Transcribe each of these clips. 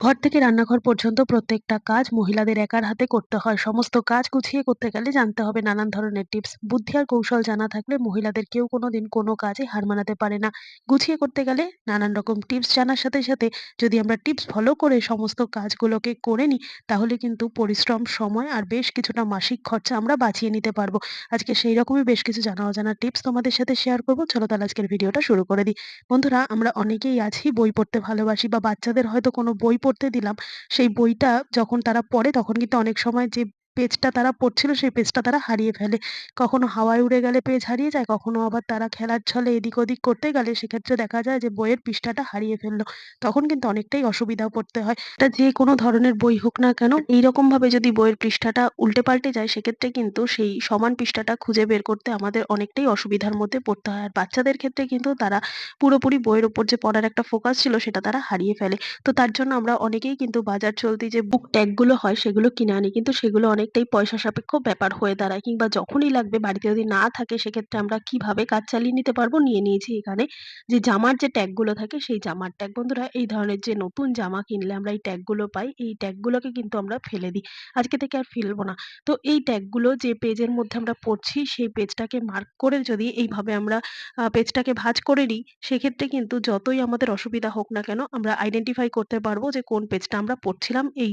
ঘর থেকে রান্নাঘর পর্যন্ত প্রত্যেকটা কাজ মহিলাদের একার হাতে করতে হয়। সমস্ত কাজ গুছিয়ে করতে গেলে জানতে হবে নানান ধরনের টিপস। বুদ্ধি আর কৌশল জানা থাকলে মহিলাদের কেউ কোনোদিন কোনো কাজে হার মানাতে পারে না। গুছিয়ে করতে গেলে নানান রকম টিপস জানার সাথে, সাথে যদি আমরা টিপস ফলো করে সমস্ত কাজগুলোকে করে নিই, তাহলে কিন্তু পরিশ্রম, সময় আর বেশ কিছুটা মাসিক খরচা আমরা বাঁচিয়ে নিতে পারব। আজকে সেই রকমই বেশ কিছু জানা অজানা টিপস তোমাদের সাথে শেয়ার করব চলো তাহলে আজকের ভিডিওটা শুরু করে দিই। বন্ধুরা আমরা অনেকেই আছি বই পড়তে ভালোবাসি বা বাচ্চাদের হয়তো কোনো বই পড়তে দিলাম, সেই বইটা যখন তারা পড়ে তখন কিন্তু অনেক সময় যে পেজটা তারা পড়ছিল সেই পেজটা তারা হারিয়ে ফেলে। কখনো হাওয়ায় উড়ে গেলে পেজ হারিয়ে যায়, কখনো আবার তারা খেলার ছলে এদিক ওদিক করতে গেলে সেক্ষেত্রে দেখা যায় যে বইয়ের পৃষ্ঠাটা হারিয়ে ফেলল তখন কিন্তু অনেকটাই অসুবিধায় পড়তে হয়। এটা যে কোনো ধরনের বই হোক না কেন এইরকমভাবে যদি বইয়ের পৃষ্ঠাটা উল্টে পাল্টে যায় সেক্ষেত্রে কিন্তু সেই সমান পৃষ্ঠাটা খুঁজে বের করতে আমাদের অনেকটাই অসুবিধার মধ্যে পড়তে হয়। আর বাচ্চাদের ক্ষেত্রে কিন্তু তারা পুরোপুরি বইয়ের উপর যে পড়ার একটা ফোকাস ছিল সেটা তারা হারিয়ে ফেলে। তো তার জন্য আমরা অনেকেই কিন্তু বাজার চলতি যে বুক ট্যাগগুলো হয় সেগুলো কিনে আনি। কিন্তু সেগুলো অনেকটাই পয়সা সাপেক্ষ ব্যাপার হয়ে দাঁড়ায় কিংবা যখনই লাগবে বাড়িতে যদি না থাকে সেক্ষেত্রে আমরা কীভাবে কাজ চালিয়ে নিতে পারব নিয়ে নিয়েছি এখানে যে জামার যে ট্যাগগুলো থাকে সেই জামার ট্যাগ। বন্ধুরা এই ধরনের যে নতুন জামা কিনলে আমরা এই ট্যাগগুলো পাই, এই ট্যাগ গুলোকে কিন্তু আমরা ফেলে দিই। আজকে থেকে আর ফেলব না। তো এই ট্যাগগুলো যে পেজের মধ্যে আমরা পড়ছি সেই পেজটাকে মার্ক করে যদি এইভাবে আমরা পেজটাকে ভাঁজ করে নিই, সেক্ষেত্রে কিন্তু যতই আমাদের অসুবিধা হোক না কেন আমরা আইডেন্টিফাই করতে পারব যে কোন পেজটা আমরা পড়ছিলাম। এই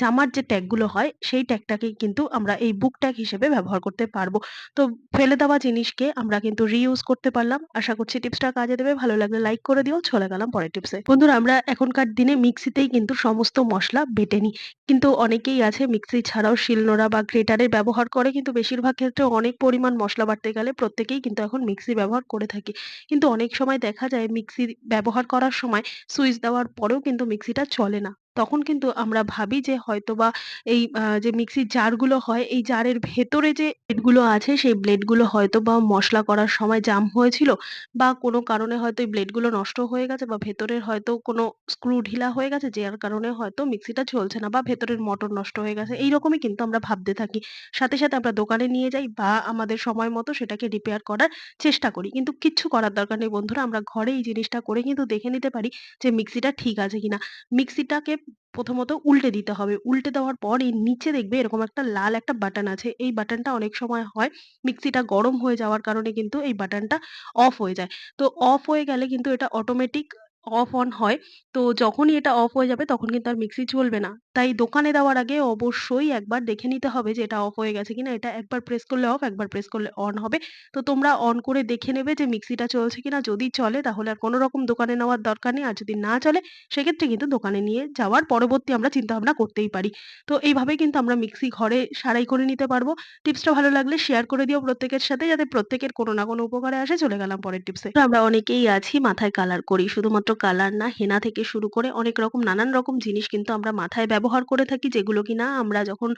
জামার যে ট্যাগগুলো হয় সেই ট্যাগটাকেই কিন্তু আমরা এই বুক ট্যাগ হিসেবে ব্যবহার করতে পারব। তো ফেলে দেওয়া জিনিসকে আমরা কিন্তু রিইউজ করতে পারলাম। আশা করছি টিপসটা কাজে দেবে। ভালো লাগলে লাইক করে দিও। চলে গেলাম পরের টিপসে। বন্ধুরা, আমরা এখনকার দিনে মিক্সিতেই কিন্তু সমস্ত মসলা বেটে নিই। কিন্তু অনেকেই আছে মিক্সি ছাড়াও শিলনোড়া বা গ্রেটারের ব্যবহার করে কিন্তু বেশিরভাগ ক্ষেত্রে অনেক পরিমাণ মশলা বাটতে গেলে প্রত্যেকেই কিন্তু এখন মিক্সি ব্যবহার করে থাকি। কিন্তু অনেক সময় দেখা যায় মিক্সি ব্যবহার করার সময় সুইচ দেওয়ার পরেও কিন্তু মিক্সিটা চলে না। তখন কিন্তু আমরা ভাবি যে হয়তোবা এই আ যে মিক্সির জারগুলো হয়, এই জারের ভেতরে যে ব্লেডগুলো আছে সেই ব্লেডগুলো হয়তো বা মশলা করার সময় জাম হয়েছিল বা কোনো কারণে হয়তো এই ব্লেডগুলো নষ্ট হয়ে গেছে বা ভেতরের হয়তো কোনো স্ক্রু ঢিলা হয়ে গেছে যার কারণে হয়তো মিক্সিটা চলছে না বা ভেতরের মোটর নষ্ট হয়ে গেছে। এইরকমই কিন্তু আমরা ভাবতে থাকি। সাথে, সাথে আমরা দোকানে নিয়ে যাই বা আমাদের সময় মতো সেটাকে রিপেয়ার করার চেষ্টা করি। কিন্তু কিচ্ছু করার দরকার নেই বন্ধুরা। আমরা ঘরে এই জিনিসটা করে কিন্তু দেখে নিতে পারি যে মিক্সিটা ঠিক আছে কিনা। মিক্সিটাকে প্রথমত উল্টে দিতে হবে। উল্টে দেওয়ার পর এর নিচে দেখবে এরকম একটা লাল একটা বাটন আছে। এই বাটনটা অনেক সময় হয় মিক্সিটা গরম হয়ে যাওয়ার কারণে কিন্তু এই বাটনটা অফ হয়ে যায়। তো অফ হয়ে গেলে কিন্তু এটা অটোমেটিক অফ অন হয়। তো যখনই এটা অফ হয়ে যাবে তখন কিন্তু আর মিক্সি চলবে না। তাই দোকানে দেওয়ার আগে অবশ্যই একবার দেখে নিতে হবে যে এটা অফ হয়ে গেছে কিনা। এটা একবার প্রেস করলে অফ, একবার প্রেস করলে অন হবে। তো তোমরা অন করে দেখে নেবে যে মিক্সিটা চলছে কিনা। যদি চলে তাহলে আর কোনো রকম দোকানে নেওয়ার দরকার নেই। আর যদি না চলে সেক্ষেত্রে কিন্তু দোকানে নিয়ে যাওয়ার পরবর্তী আমরা চিন্তাভাবনা করতেই পারি। তো এইভাবেই কিন্তু আমরা মিক্সি ঘরে সারাই করে নিতে পারব। টিপসটা ভালো লাগলে শেয়ার করে দিও প্রত্যেকের সাথে যাতে প্রত্যেকের কোনো না কোনো উপকারে আসে। চলে গেলাম পরের টিপসে। আমরা অনেকেই আছি মাথায় কালার করি। শুধুমাত্র কালার না, হেনা থেকে শুরু করে অনেক রকম নানান রকম জিনিস কিন্তু আমরা মাথায় ব্যবহার করে থাকি যেগুলো কিনা আমরা যখন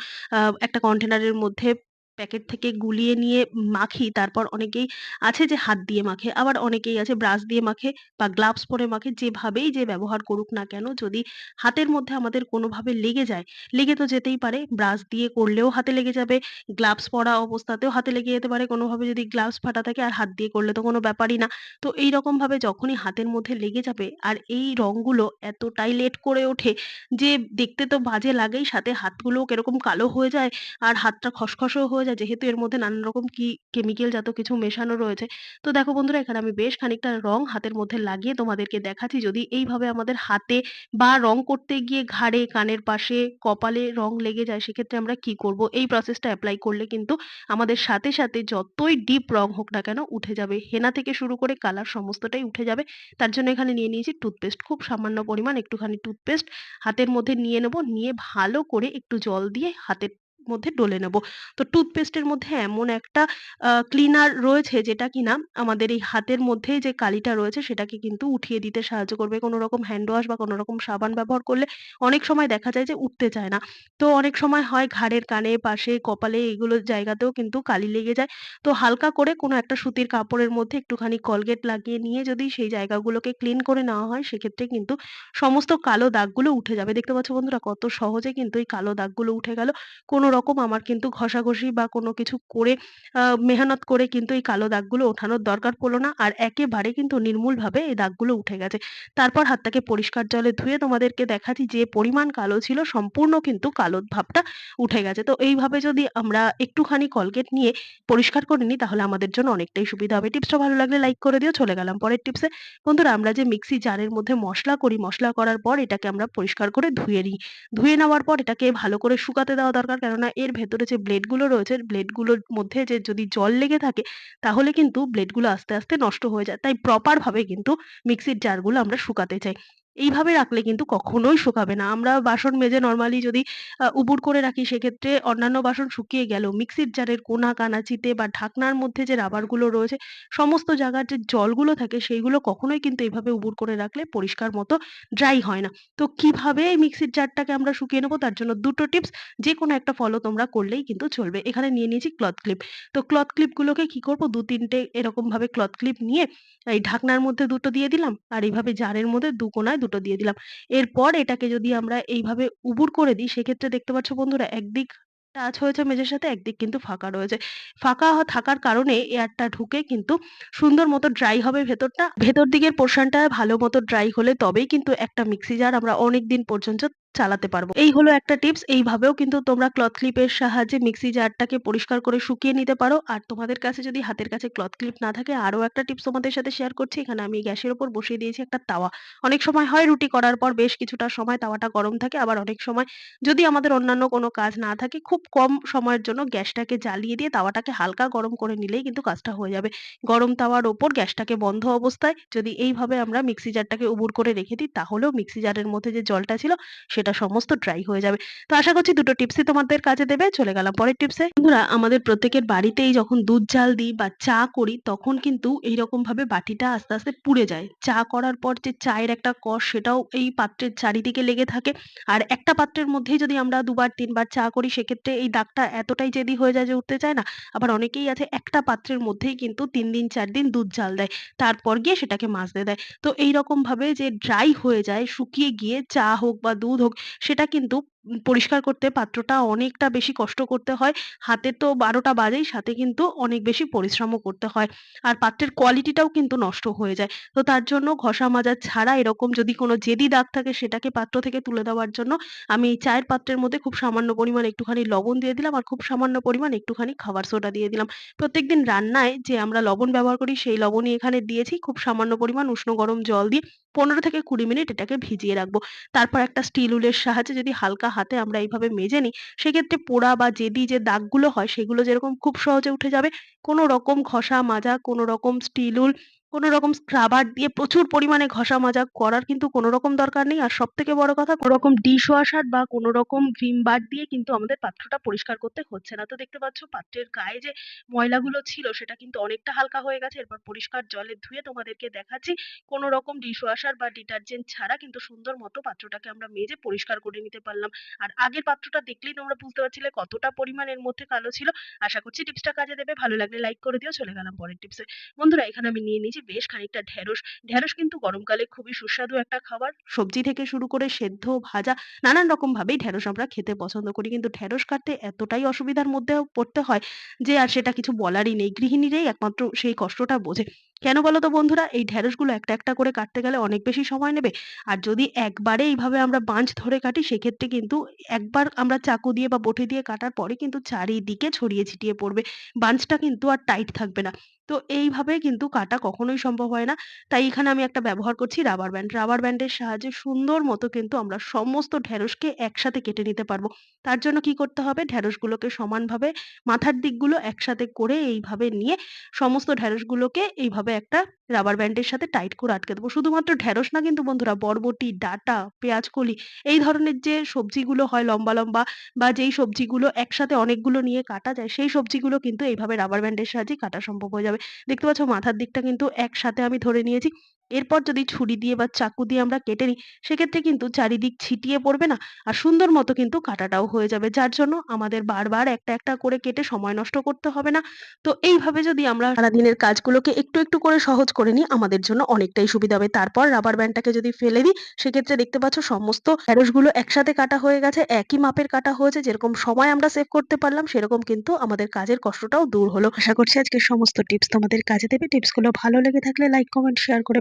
একটা কন্টেনারের মধ্যে প্যাকেট থেকে গুলিয়ে নিয়ে মাখি তারপর অনেকেই আছে যে হাত দিয়ে মাখে। আবার অনেকেই আছে ব্রাশ দিয়ে মাখে বা গ্লাভস পরে মাখে। যেভাবেই যে ব্যবহার করুক না কেন যদি হাতের মধ্যে আমাদের কোনোভাবে লেগে যায়, লেগে তো যেতেই পারে। ব্রাশ দিয়ে করলেও হাতে লেগে যাবে। গ্লাভস পরা অবস্থাতেও হাতে লেগে যেতে পারে কোনোভাবে যদি গ্লাভস ফাটা থাকে আর হাত দিয়ে করলে তো কোনো ব্যাপারই না। তো এইরকমভাবে যখনই হাতের মধ্যে লেগে যাবে আর এই রংগুলো এতটাই লেট করে ওঠে যে দেখতে তো বাজে লাগেই সাথে হাতগুলোও কীরকম কালো হয়ে যায় আর হাতটা খসখসেও হয়ে যায় যেহেতু এর মধ্যে নানান রকম কি কেমিক্যাল জাত কিছু মেশানো রয়েছে। তো দেখো বন্ধুরা এখানে আমি বেশ খানিকটা রং হাতের মধ্যে লাগিয়ে তোমাদেরকে দেখাচ্ছি যদি এইভাবে আমাদের হাতে বা রং করতে গিয়ে ঘাড়ে, কানের পাশে, কপালে রং লেগে যায় সেক্ষেত্রে আমরা কি করব? এই প্রসেসটা অ্যাপ্লাই করলে কিন্তু আমাদের সাথে, সাথে যতই ডিপ রং হোক না কেন উঠে যাবে। হেনা থেকে শুরু করে কালার সমস্তটাই উঠে যাবে। তার জন্য এখানে নিয়ে নিয়েছি টুথপেস্ট। খুব সামান্য পরিমাণ একটুখানি টুথপেস্ট হাতের মধ্যে নিয়ে নেব। নিয়ে ভালো করে একটু জল দিয়ে হাতের মধ্যে ডলে নেব। তো টুথপেস্টের মধ্যে এমন একটা ক্লিনার রয়েছে যেটা কিনা আমাদের এই হাতের মধ্যে যে কালিটা রয়েছে সেটাকে কিন্তু উঠিয়ে দিতে সাহায্য করবে। কোনো রকম হ্যান্ড ওয়াশ বা কোনো রকম সাবান ব্যবহার করলে অনেক সময় দেখা যায় যে উঠতে চায় না। তো অনেক সময় হয় ঘাড়ের কানে, পাশে, কপালে এগুলো জায়গাতেও কিন্তু কালি লেগে যায়। তো হালকা করে কোনো একটা সুতির কাপড়ের মধ্যে একটুখানি কলগেট লাগিয়ে নিয়ে যদি সেই জায়গাগুলোকে ক্লিন করে নেওয়া হয় সেক্ষেত্রে কিন্তু সমস্ত কালো দাগগুলো উঠে যাবে। দেখতে পাচ্ছ বন্ধুরা কত সহজে কিন্তু এই কালো দাগগুলো উঠে গেল। কোনো রকম আমার কিন্তু ঘষাঘষি বা কোনো কিছু করে মেহনত করে কিন্তু এই কালো দাগগুলো ওঠানোর দরকার পড়ল না। আর একেবারে কিন্তু নির্মূলভাবে এই দাগগুলো উঠে গেছে। তারপর হাতটাকে পরিষ্কার জলে ধুয়ে তোমাদেরকে দেখাচ্ছি যে পরিমাণ কালো ছিল সম্পূর্ণ কিন্তু কালো ভাবটা উঠে গেছে। তো এইভাবে যদি আমরা একটুখানি কলগেট নিয়ে পরিষ্কার করে নিই তাহলে আমাদের জন্য অনেকটাই সুবিধা হবে। টিপসটা ভালো লাগলে লাইক করে দিও। চলে গেলাম পরের টিপসে। বন্ধুরা আমরা যে মিক্সি জারের মধ্যে মশলা করি, মশলা করার পর এটাকে আমরা পরিষ্কার করে ধুয়ে নিই। ধুয়ে নেওয়ার পর এটাকে ভালো করে শুকাতে দেওয়া দরকার। কেননা এর ভেতরে যে ব্লেডগুলো রয়েছে, ব্লেডগুলোর মধ্যে যে যদি জল লেগে থাকে তাহলে কিন্তু ব্লেডগুলো আস্তে, আস্তে নষ্ট হয়ে যায়। তাই প্রপার ভাবে কিন্তু মিক্সির জারগুলো আমরা শুকাতে চাই। এইভাবে রাখলে কিন্তু কখনোই শুকাবে না। আমরা বাসন মেজে নরমালি যদি, আ উবুড় করে রাখি, সেক্ষেত্রে অন্যান্য বাসন শুকিয়ে গেলেও মিক্সির জারের কোনা, কানাচিতে বা ঢাকনার মধ্যে যে রাবারগুলো রয়েছে, সমস্ত জায়গার যে জলগুলো থাকে, সেইগুলো কখনোই কিন্তু এভাবে উবুড় করে রাখলে পরিষ্কার মতো ড্রাই হয় না। তো কীভাবে এই মিক্সির জারটাকে আমরা শুকিয়ে নেব তার জন্য দুটো টিপস যে কোনো একটা ফলো তোমরা করলেই কিন্তু চলবে। এখানে নিয়ে নিয়েছি ক্লথ ক্লিপ। তো ক্লথ ক্লিপগুলোকে কি করব ২-৩ টে এরকমভাবে ক্লথ ক্লিপ নিয়ে, এই ঢাকনার মধ্যে দুটো দিয়ে দিলাম আর এইভাবে জারের মধ্যে ২ কোণায় ২ টো দিয়ে দিলাম। এরপর এটাকে যদি আমরা এইভাবে উবুর করে দিই, সেক্ষেত্রে দেখতে পাচ্ছ বন্ধুরা, একদিক টাচ হয়েছে মেঝের সাথে, একদিক কিন্তু ফাঁকা রয়েছে। ফাঁকা থাকার কারণে এয়ারটা ঢুকে কিন্তু সুন্দর মতো ড্রাই হবে ভেতরটা। ভেতর দিকের পোর্শনটা ভালো মতো ড্রাই হলে তবেই কিন্তু একটা মিক্সি জার আমরা অনেকদিন পর্যন্ত চালাতে পারব। এই হলো একটা টিপস। এইভাবেও কিন্তু তোমরা ক্লথ ক্লিপের সাহায্যে মিক্সি জারটাকে পরিষ্কার করে শুকিয়ে নিতে পারো। আর তোমাদের কাছে যদি হাতের কাছে ক্লথ ক্লিপ না থাকে আরও একটা টিপস তোমাদের সাথে শেয়ার করছি। এখানে আমি গ্যাসের উপর বসিয়ে দিয়েছি একটা তাওয়া। অনেক সময় হয় রুটি করার পর বেশ কিছুটা সময় তাওয়াটা গরম থাকে। আবার অনেক সময় যদি আমাদের অন্যান্য কোনো কাজ না থাকে, খুব কম সময়ের জন্য গ্যাসটাকে জ্বালিয়ে দিয়ে তাওয়াটাকে হালকা গরম করে নিলেই কিন্তু কাজটা হয়ে যাবে। গরম তাওয়ার ওপর গ্যাসটাকে বন্ধ অবস্থায় যদি এইভাবে আমরা মিক্সি জারটাকে উবুর করে রেখে দিই, তাহলেও মিক্সি জারের মধ্যে যে জলটা ছিল সেটা সমস্ত ড্রাই হয়ে যাবে। তো আশা করছি দুটো টিপসই তোমাদের কাজে দেবে। চলে গেলাম পরের টিপসে। বন্ধুরা আমাদের প্রত্যেকের বাড়িতেই যখন দুধ জাল দিই বা চা করি তখন কিন্তু এইরকমভাবে বাটিটা আস্তে, আস্তে পুড়ে যায়। চা করার পর যে চায়ের একটা কষ সেটাও এই পাত্রের চারিদিকে লেগে থাকে। আর একটা পাত্রের মধ্যেই যদি আমরা দুবার তিনবার চা করি সেক্ষেত্রে এই দাগটা এতটাই জেদি হয়ে যায় যে উঠতে চায় না। আবার অনেকেই আছে একটা পাত্রের মধ্যেই কিন্তু তিন দিন চার দিন দুধ জাল দেয়। তারপর গিয়ে সেটাকে মাজতে দেয়। তো এইরকম ভাবে যে ড্রাই হয়ে যায় শুকিয়ে গিয়ে চা হোক বা দুধ হোক সেটা কিন্তু পরিষ্কার করতে পাত্রটা অনেকটা বেশি কষ্ট করতে হয়। হাতে তো বারোটা বাজেই, সাথে কিন্তু অনেক বেশি পরিশ্রমও করতে হয়। আর পাত্রের কোয়ালিটিটাও কিন্তু নষ্ট হয়ে যায়। তো তার জন্য ঘষা মাজা ছাড়া এরকম যদি কোনো জেদি দাগ থাকে, সেটাকে পাত্র থেকে তুলে দেওয়ার জন্য আমি এই চায়ের পাত্রের মধ্যে খুব সামান্য পরিমাণ একটুখানি লবণ দিয়ে দিলাম আর খুব সামান্য পরিমাণ একটুখানি খাবার সোডা দিয়ে দিলাম। প্রত্যেকদিন রান্নায় যে আমরা লবণ ব্যবহার করি, সেই লবণই এখানে দিয়েছি। খুব সামান্য পরিমাণ উষ্ণ গরম জল দিয়ে ১৫ থেকে ২০ মিনিট এটাকে ভিজিয়ে রাখব। তারপর একটা স্টিল উলের সাহায্যে যদি হালকা হাতে আমরা এইভাবে মেজে নিই, সেক্ষেত্রে পোড়া বা জেদি যে দাগগুলো হয় সেগুলো যেরকম খুব সহজে উঠে যাবে। কোনো রকম ঘষা মাজা, কোনো রকম স্টিল উল, কোনো রকম স্ক্রাবার দিয়ে প্রচুর পরিমাণে ঘষা মাজা করার কিন্তু কোনো রকম দরকার নেই। আর সব থেকে বড় কথা কোনো রকম ডিশ ওয়াশার বা কোনো রকম ভিম বার দিয়ে কিন্তু আমাদের পাত্রটা পরিষ্কার করতে হচ্ছে না। তো দেখতে পাচ্ছ, পাত্রের গায়ে যে ময়লাগুলো ছিল, সেটা কিন্তু অনেকটা হালকা হয়ে গেছে। এরপর পরিষ্কার জলে ধুয়ে তোমাদেরকে দেখাচ্ছি কোনো রকম ডিশ ওয়াশার বা ডিটারজেন্ট ছাড়া কিন্তু সুন্দর মতো পাত্রটাকে আমরা মেজে পরিষ্কার করে নিতে পারলাম। আর আগের পাত্রটা দেখলেই তোমরা বুঝতে পারছিলে কতটা পরিমাণ এর মধ্যে কালো ছিল। আশা করছি টিপসটা কাজে দেবে। ভালো লাগলে লাইক করে দিও। চলে গেলাম পরের টিপসে। বন্ধুরা, এখানে আমি নিয়ে নিয়েছি বেশ খানিকটা ঢেঁড়স। ঢেঁড়স কিন্তু গরমকালে খুবই সুস্বাদু একটা খাবার। সবজি থেকে শুরু করে সেদ্ধ, ভাজা নানান রকম ভাবেই ঢেঁড়স আমরা খেতে পছন্দ করি। কিন্তু ঢেঁড়স কাটতে এতটাই অসুবিধার মধ্যেও পড়তে হয় যে আর সেটা কিছু বলারই নেই। গৃহিণীরাই একমাত্র সেই কষ্টটা বোঝে। কেন বলো তো বন্ধুরা? এই ঢেঁড়সগুলো একটা, একটা করে কাটতে গেলে অনেক বেশি সময় নেবে। আর যদি একবারে এইভাবে আমরা বাঁচ ধরে কাটি সেক্ষেত্রে কিন্তু একবার আমরা চাকু দিয়ে বা বঁটি দিয়ে কাটার পরে কিন্তু চারিদিকে ছড়িয়ে ছিটিয়ে পড়বে। বাঁচটা কিন্তু আর টাইট থাকবে না। তো এইভাবে কিন্তু কাটা কখনোই সম্ভব হয় না। তাই এখানে আমি একটা ব্যবহার করছি রাবার ব্যান্ড। রাবার ব্যান্ডের সাহায্যে সুন্দর মতো কিন্তু আমরা সমস্ত ঢেঁড়সকে একসাথে কেটে নিতে পারব। তার জন্য কি করতে হবে? ঢেঁড়সগুলোকে সমানভাবে মাথার দিকগুলো একসাথে করে এইভাবে নিয়ে সমস্ত ঢেঁড়সগুলোকে এইভাবে একটা রাবার ব্যান্ডের সাথে টাইট করে আটকে দেবো। শুধুমাত্র ঢেঁড়স না কিন্তু বন্ধুরা বরবটি, ডাটা পেঁয়াজ কলি এই ধরনের যে সবজিগুলো হয় লম্বা, লম্বা বা যেই সবজিগুলো একসাথে অনেকগুলো নিয়ে কাটা যায় সেই সবজিগুলো কিন্তু এইভাবে রাবার ব্যান্ডের সাহায্যে কাটা সম্ভব হয়ে যাবে। দেখতে পাচ্ছ মাথার দিকটা কিন্তু একসাথে আমি ধরে নিয়েছি। এরপর যদি ছুরি দিয়ে বা চাকু দিয়ে আমরা কেটে নিই, সেক্ষেত্রে কিন্তু চারিদিক ছিটিয়ে পড়বে না আর সুন্দর মতো কিন্তু কাটাটাও হয়ে যাবে। যার জন্য আমাদের বারবার একটা একটা করে কেটে সময় নষ্ট করতে হবে না। তো এইভাবে যদি আমরা সারাদিনের কাজগুলোকে একটু একটু করে সহজ করে নিই, আমাদের জন্য অনেকটাই সুবিধা হবে। তারপর রাবার ব্যান্ডটাকে যদি ফেলে দিই, সেক্ষেত্রে দেখতে পাচ্ছ সমস্ত ঢ্যাঁড়সগুলো একসাথে কাটা হয়ে গেছে, একই মাপের কাটা হয়েছে, যেরকম সময় আমরা সেভ করতে পারলাম, সেরকম কিন্তু আমাদের কাজের কষ্টটাও দূর হলো। আশা করছি আজকের সমস্ত টিপস তোমাদের কাজে দেবে। টিপসগুলো ভালো লেগে থাকলে লাইক কমেন্ট শেয়ার করে